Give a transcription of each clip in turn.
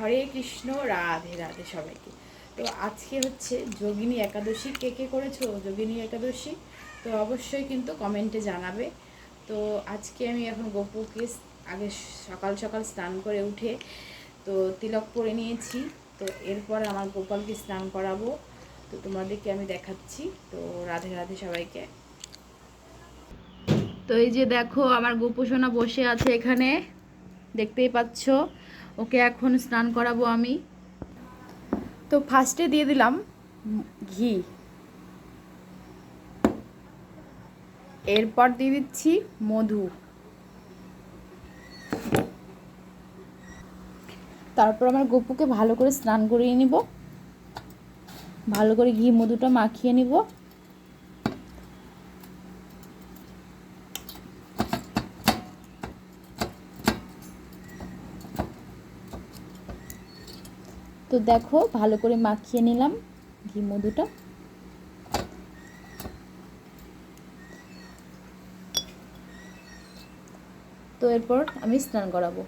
হরে কৃষ্ণ, রাধে রাধে সবাইকে। তো আজকে হচ্ছে যোগিনী একাদশী। কে কে করেছ যোগিনী একাদশী? তো অবশ্যই কিন্তু কমেন্টে জানাবে। তো আজকে আমি এখন গোপুকে আগে সকাল সকাল স্নান করে উঠে তো তিলক পরে নিয়েছি। তো এরপর আমার গোপালকে স্নান করাবো। তো তোমাদেরকে আমি দেখাচ্ছি। তো রাধে রাধে সবাইকে। তো এই যে দেখো, আমার গোপুসোনা বসে আছে এখানে। দেখতেই পাচ্ছ। ওকে এখন স্নান করাবো আমি। তো ফার্স্টে দিয়ে দিলাম ঘি। এরপর দিয়ে দিচ্ছি মধু। তারপর আমার গপুকে ভালো করে স্নান করিয়ে নিব। ভালো করে ঘি মধুটা মাখিয়ে নিব। তো দেখো, ভালো করে মাখিয়ে নিলাম ঘি মধুটা। তো এরপর আমি স্নান করাবো।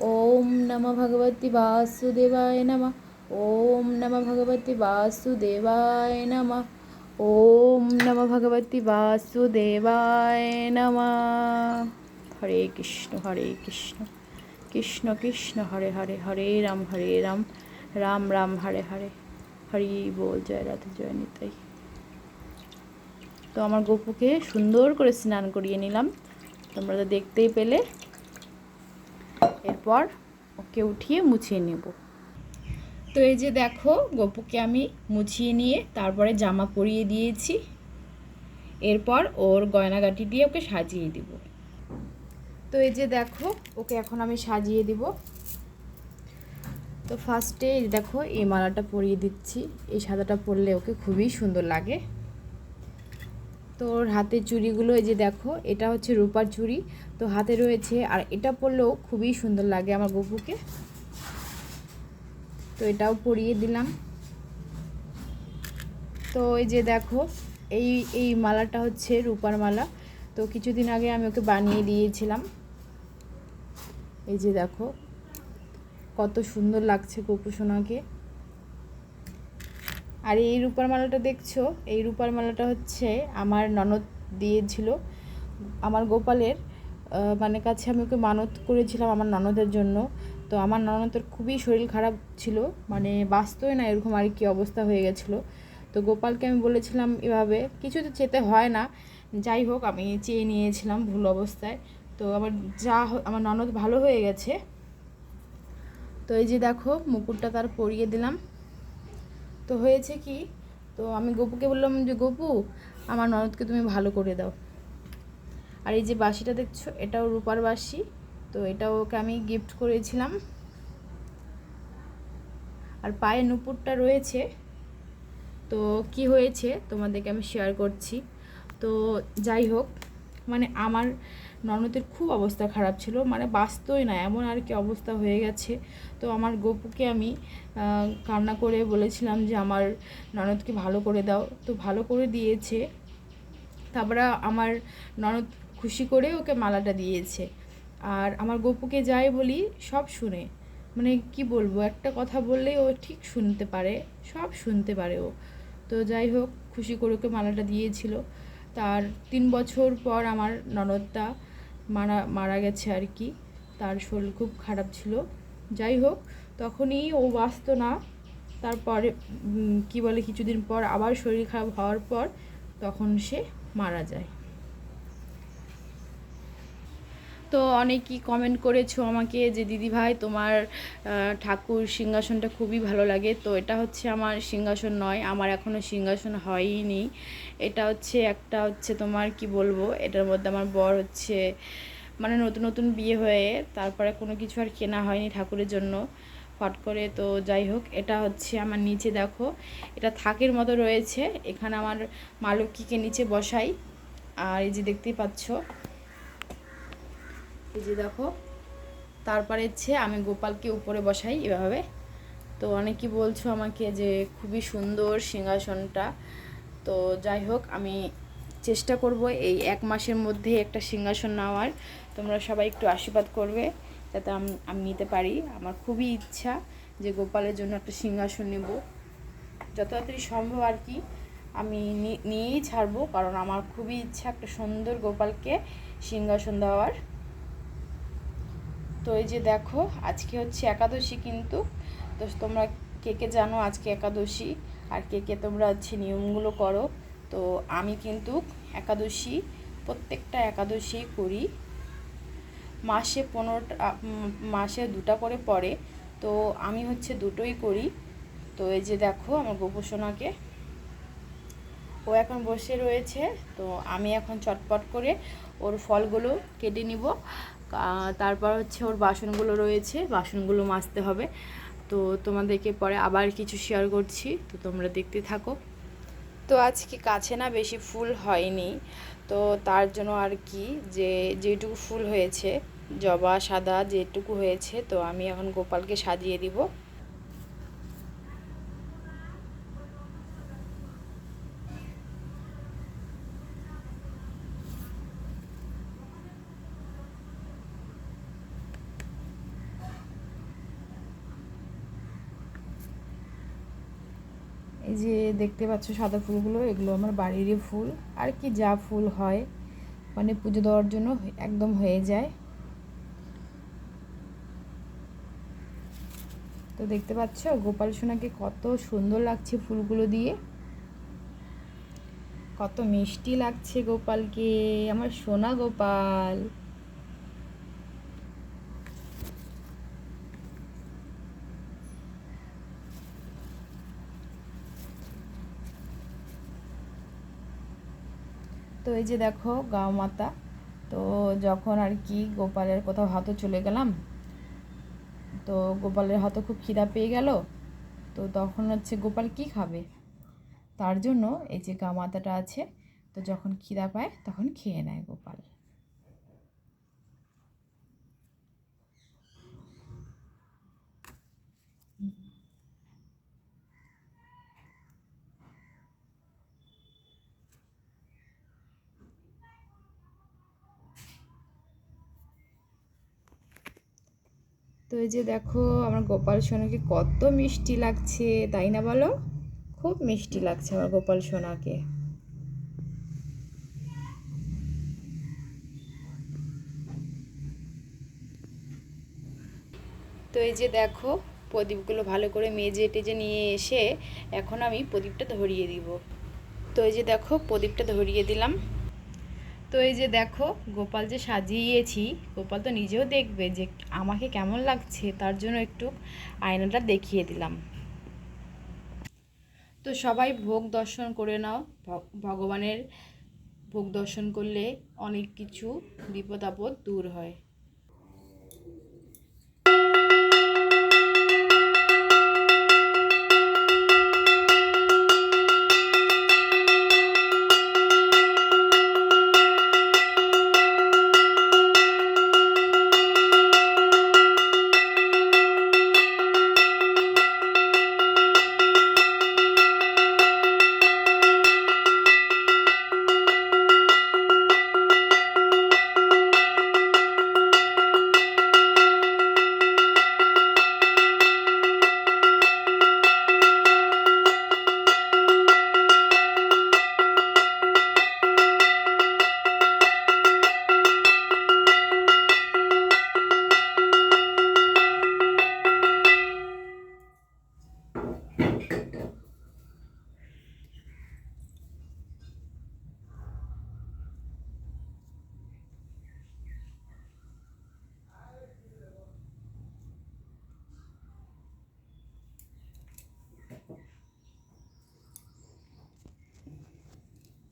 ওম নম ভগবতী বাসুদেবায় নম। ওম নম ভগবতী বাসুদেবায় নম। ওম নম ভগবতী বাসুদেবায় নম। হরে কৃষ্ণ হরে কৃষ্ণ। কৃষ্ণ কৃষ্ণ, হরে হরে হরে রাম হরে রাম। রাম রাম, হরে হরে। হরি বল, জয় রাধে, জয় নিতাই। তো আমার গপুকে সুন্দর করে স্নান করিয়ে নিলাম। তোমরা তো দেখতেই পেলে। এরপর ওকে উঠিয়ে মুছিয়ে নেব। তো এই যে দেখো, গপুকে আমি মুছিয়ে নিয়ে তারপরে জামা পরিয়ে দিয়েছি। এরপর ওর গয়নাগাটি দিয়ে ওকে সাজিয়ে দিব। তো এই যে দেখো, ওকে এখন আমি সাজিয়ে দিব। তো ফার্স্টে দেখো এই মালাটা পরিয়ে দিচ্ছি। এই সাদাটা পরলে ওকে খুবই সুন্দর লাগে। তো ওর হাতের চুড়িগুলো এই যে দেখো, এটা হচ্ছে রূপার চুড়ি। তো হাতে রয়েছে, আর এটা পরলেও খুবই সুন্দর লাগে আমার গপুকে। তো এটাও পরিয়ে দিলাম। তো এই যে দেখো, এই এই মালাটা হচ্ছে রূপার মালা। তো কিছুদিন আগে আমি ওকে বানিয়ে দিয়েছিলাম। এই যে দেখো কত সুন্দর লাগছে গপু সোনাকে। আর এই রূপার মালাটা দেখছ? এই রূপার মালাটা হচ্ছে আমার ননদ দিয়েছিল, আমার গোপালের মানে কাছে আমি ওকে মানত করেছিলাম আমার ননদের জন্য। তো আমার ননদের খুবই শরীর খারাপ ছিল মানে বাঁচতই না, এরকম আর কি অবস্থা হয়ে গেছিল। তো গোপালকে আমি বলেছিলাম এভাবে, কিছু তো চেতে হয় না। যাই হোক, আমি চেয়ে নিয়েছিলাম ভুল অবস্থায়। তো আমার যা আমার ননদ ভালো হয়ে গেছে। তো এই যে দেখো, মুকুটটা তার পরিয়ে দিলাম। তো হয়েছে কি, তো আমি গপুকে বললাম যে, গপু, আমার ননদকে তুমি ভালো করে দাও। আর এই যে বাঁশিটা দেখছ, এটাও রূপার বাঁশি, তো এটাও ওকে আমি গিফট করেছিলাম। আর পায়ে নুপুরটা রয়েছে, তো কি হয়েছে তোমাদেরকে আমি শেয়ার করছি। তো যাই হোক মানে আমার ননদের খুব অবস্থা খারাপ ছিল মানে বাঁচতই না, এমন আর কি অবস্থা হয়ে গেছে। তো আমার গপুকে আমি কান্না করে বলেছিলাম যে আমার ননদকে ভালো করে দাও। তো ভালো করে দিয়েছে। তারপরে আমার ননদ খুশি করে ওকে মালাটা দিয়েছে। আর আমার গপুকে যাই বলি, সব শুনে। মানে কি বলব, একটা কথা বললেই ও ঠিক শুনতে পারে, সব শুনতে পারে ও। তো যাই হোক, খুশি করে ওকে মালাটা দিয়েছিল। তার তিন বছর পর আমার ননদটা মারা মারা গেছে আর কি। তার শরীর খুব খারাপ ছিল। যাই হোক, তখনই ও বাঁচতো না। তারপরে কি বলে, কিছুদিন পর আবার শরীর খারাপ হওয়ার পর তখন সে মারা যায়। তো অনেকেই কমেন্ট করেছ আমাকে যে, দিদি ভাই, তোমার ঠাকুর সিংহাসনটা খুবই ভালো লাগে। তো এটা হচ্ছে আমার সিংহাসন নয়, আমার এখনও সিংহাসন হয়নি এটা হচ্ছে একটা হচ্ছে তোমার, কি বলব, এটার মধ্যে আমার বর হচ্ছে মানে নতুন নতুন বিয়ে হয়ে তারপরে কোনো কিছু আর কেনা হয়নি ঠাকুরের জন্য। ফট করে তো যাই হোক, এটা হচ্ছে আমার নিচে দেখো, এটা থাকের মতো রয়েছে। এখানে আমার মা লক্ষ্মীকে নিচে বসাই। আর এই যে দেখতেই পাচ্ছ এই যে দেখো, তারপরে হচ্ছে আমি গোপালকে উপরে বসাই এভাবে। তো অনেকেই বলছো আমাকে যে খুবই সুন্দর সিংহাসনটা। তো যাই হোক, আমি চেষ্টা করব এই এক মাসের মধ্যে একটা সিংহাসন নেওয়ার। তোমরা সবাই একটু আশীর্বাদ করবে, যাতে আমি নিতে পারি। আমার খুবই ইচ্ছা যে গোপালের জন্য একটা সিংহাসন নেব। যত তাড়াতাড়ি সম্ভব আর কি, আমি নিয়েই ছাড়বো। কারণ আমার খুবই ইচ্ছা একটা সুন্দর গোপালকে সিংহাসন দেওয়ার। তো এই যে দেখো, আজকে হচ্ছে একাদশী কিন্তু। তো তোমরা কে কে জানো আজকে একাদশী? আর কে কে তোমরা হচ্ছে নিয়মগুলো করো? তো আমি কিন্তু একাদশী, প্রত্যেকটা একাদশী করি। মাসে পনেরোটা মাসে দুটা করে পড়ে। তো আমি হচ্ছে দুটোই করি। তো এই যে দেখো আমার গোপোষণাকে ও এখন বসে রয়েছে। তো আমি এখন চটপট করে ওর ফলগুলো কেটে নিব। তারপর হচ্ছে ওর বাসনগুলো রয়েছে, বাসনগুলো মাজতে হবে। তো তোমাদেরকে পরে আবার কিছু শেয়ার করছি, তো তোমরা দেখতে থাকো। তো আজকে কাছে না বেশি ফুল হয়নি, তো তার জন্য আর কি যে যেটুকু ফুল হয়েছে, জবা, সাদা যেটুকু হয়েছে, তো আমি এখন গোপালকে সাজিয়ে দিব। এই যে দেখতে পাচ্ছ সাদা ফুলগুলো, এগুলো আমার বাড়িরই ফুল। আর কি যা ফুল হয় মানে পুজো দেওয়ার জন্য একদম হয়ে যায়। তো দেখতে পাচ্ছ গোপাল সোনাকে কত সুন্দর লাগছে ফুলগুলো দিয়ে। কত মিষ্টি লাগছে গোপালকে। আমার সোনা গোপাল। তো এই যে দেখো গাও মাতা, তো যখন আর কি গোপালের কোথাও হাতও চলে গেলাম, তো গোপালের হাতও খুব খিদা পেয়ে গেল, তো তখন হচ্ছে গোপাল কি খাবে? তার জন্য এই যে গা মাতাটা আছে, তো যখন খিদা পায় তখন খেয়ে নেয় গোপাল। এই যে দেখো, আমার গোপাল সোনাকে কত মিষ্টি লাগছে, তাই না বলো? খুব মিষ্টি লাগছে আমার গোপাল সোনাকে। তো এই যে দেখো, প্রদীপগুলো ভালো করে মেজে টেজে নিয়ে এসে এখন আমি প্রদীপটা ধরিয়ে দিব। তো এই যে দেখো, প্রদীপটা ধরিয়ে দিলাম। তো এই যে দেখো, গোপাল যে সাজিয়েছি, গোপাল তো নিজেও দেখবে যে আমাকে কেমন লাগছে, তার জন্য একটু আয়নাটা দেখিয়ে দিলাম। তো সবাই ভোগ দর্শন করে নাও। ভগবানের ভোগ দর্শন করলে অনেক কিছু বিপদ আপদ দূর হয়।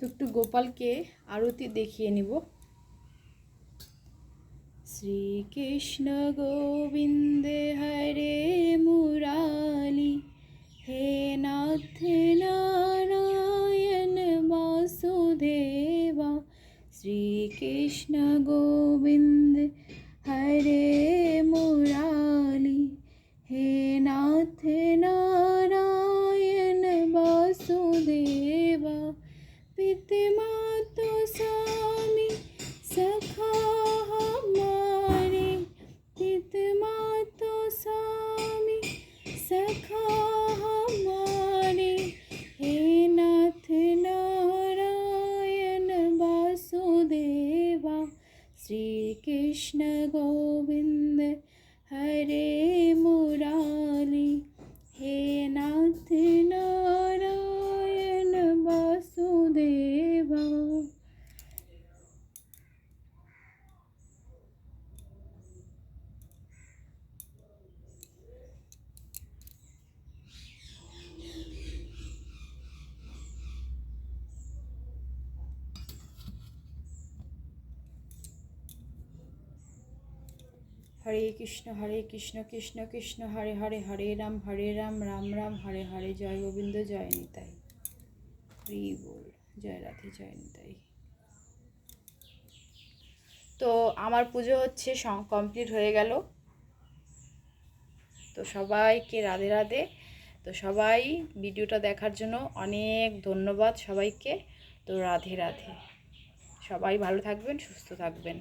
একটু গোপালকে আরতি দেখিয়ে নিব। শ্রীকৃষ্ণ গোবিন্দে হরে মুরালি, হে নাথ নারায়ণ বাসুদেবা, শ্রীকৃষ্ণ গোবিন্দ হরে মুরালি, হে নাথ নারায়ণ বাসুদেবা। तो स्वामी सखा हमारे। पितमा तो स्वामी सखा हमारे। हे नाथ नारायण वासुदेवा, श्री कृष्ण गोविंद, हरे मुरारी। हे नाथ नारायण বাবা হরে কৃষ্ণ হরে কৃষ্ণ কৃষ্ণ কৃষ্ণ হরে হরে হরে রাম হরে রাম রাম রাম হরে হরে জয় গোবিন্দ জয় নিতাই হরি বল জয় রাধে, জয় নিতাই। তো আমার পুজো হচ্ছে কমপ্লিট হয়ে গেল। তো সবাইকে রাধে রাধে। তো সবাই ভিডিওটা দেখার জন্য অনেক ধন্যবাদ সবাইকে। তো রাধে রাধে। সবাই ভালো থাকবেন, সুস্থ থাকবেন।